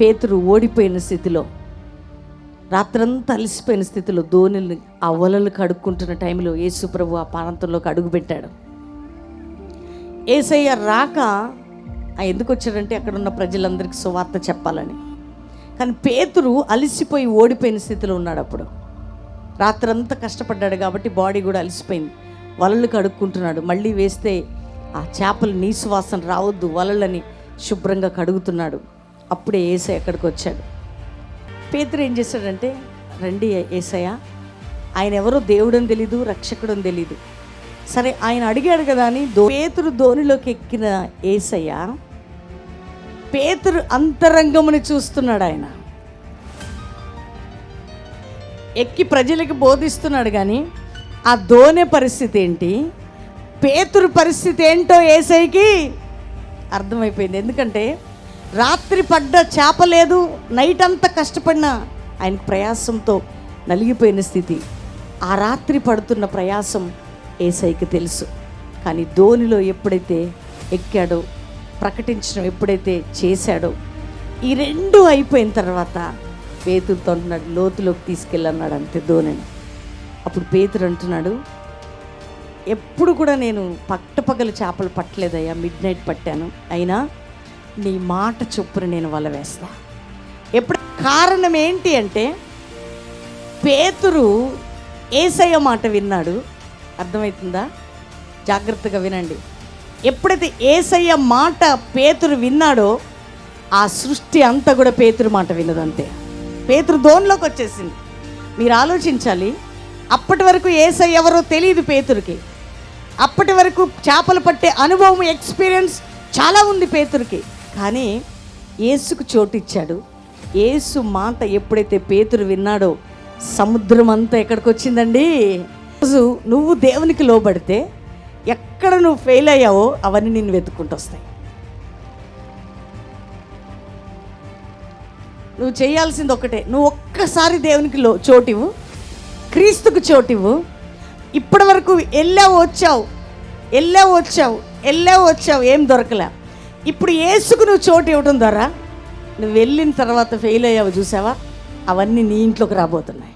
పేతురు ఓడిపోయిన స్థితిలో రాత్రంతా అలసిపోయిన స్థితిలో ధోనిని ఆ వలలు కడుక్కుంటున్న టైంలో యేసుప్రభు ఆ ప్రాంతంలోకి అడుగుపెట్టాడు ఏసయ్య రాక ఆ ఎందుకు వచ్చాడంటే అక్కడ ఉన్న ప్రజలందరికీ సువార్త చెప్పాలని. కానీ పేతురు అలసిపోయి ఓడిపోయిన స్థితిలో ఉన్నాడు అప్పుడు. రాత్రంతా కష్టపడ్డాడు కాబట్టి బాడీ కూడా అలసిపోయింది. వలలు కడుక్కుంటున్నాడు. మళ్ళీ వేస్తే ఆ చేపలు నీ వాసన రావద్దు వలలని శుభ్రంగా కడుగుతున్నాడు. అప్పుడే ఏసై అక్కడికి వచ్చాడు. పేతురు ఏం చేశాడంటే రండి ఏసయ్య ఆయన ఎవరో దేవుడని తెలీదు రక్షకుడని తెలీదు. సరే ఆయన అడిగాడు కదా అని దో పేతురు ధోనిలోకి ఎక్కిన ఏసయ్య పేతురు అంతరంగముని చూస్తున్నాడు ఆయన. ఎక్కి ప్రజలకు బోధిస్తున్నాడు కానీ ఆ ధోని పరిస్థితి ఏంటి? పేతురు పరిస్థితి ఏంటో ఏసైకి అర్థమైపోయింది. ఎందుకంటే రాత్రి పడ్డ చేప లేదు నైట్ అంతా కష్టపడిన ఆయన ప్రయాసంతో నలిగిపోయిన స్థితి. ఆ రాత్రి పడుతున్న ప్రయాసం ఏసైకి తెలుసు. కానీ ధోనిలో ఎప్పుడైతే ఎక్కాడో ప్రకటించడం ఎప్పుడైతే చేశాడో ఈ రెండు అయిపోయిన తర్వాత పేతురుతో అంటున్నాడు లోతులోకి తీసుకెళ్ళన్నాడు అంతే ధోనిని. అప్పుడు పేతురు అంటున్నాడు ఎప్పుడు కూడా నేను పట్టపగలు చేపలు పట్టలేదయ్యా మిడ్ నైట్ పట్టాను. అయినా నీ మాట చొప్పున నేను వల వేస్తా. ఎప్పుడు కారణం ఏంటి అంటే పేతురు ఏసయ్య మాట విన్నాడు. అర్థమవుతుందా జాగ్రత్తగా వినండి. ఎప్పుడైతే ఏసయ్య మాట పేతురు విన్నాడో ఆ సృష్టి అంతా కూడా పేతురు మాట విన్నదంతే పేతురు దోన్లోకి వచ్చేసింది. మీరు ఆలోచించాలి అప్పటి వరకు ఏసయ్య ఎవరో తెలియదు పేతురికి. అప్పటి వరకు చేపలు పట్టే అనుభవం ఎక్స్పీరియన్స్ చాలా ఉంది పేతురికి. కానీ ఏసుకు చోటిచ్చాడు. ఏసు మాట ఎప్పుడైతే పేతురు విన్నాడో సముద్రం అంతా ఎక్కడికి వచ్చిందండి రోజు నువ్వు దేవునికి లోబడితే ఎక్కడ నువ్వు ఫెయిల్ అయ్యావో అవన్నీ నేను వెతుక్కుంటూ వస్తాయి నువ్వు చేయాల్సింది ఒకటే నువ్వు ఒక్కసారి దేవునికి లో చోటివు క్రీస్తుకు చోటివు ఇప్పటి వరకు వెళ్ళావు వచ్చావు వెళ్ళావు వచ్చావు వెళ్ళావు వచ్చావు ఏం దొరకలే. ఇప్పుడు ఏసుకు నువ్వు చోటు ఇవ్వడం ద్వారా నువ్వు వెళ్ళిన తర్వాత ఫెయిల్ అయ్యావు చూసావా? అవన్నీ నీ ఇంట్లోకి రాబోతున్నాయి.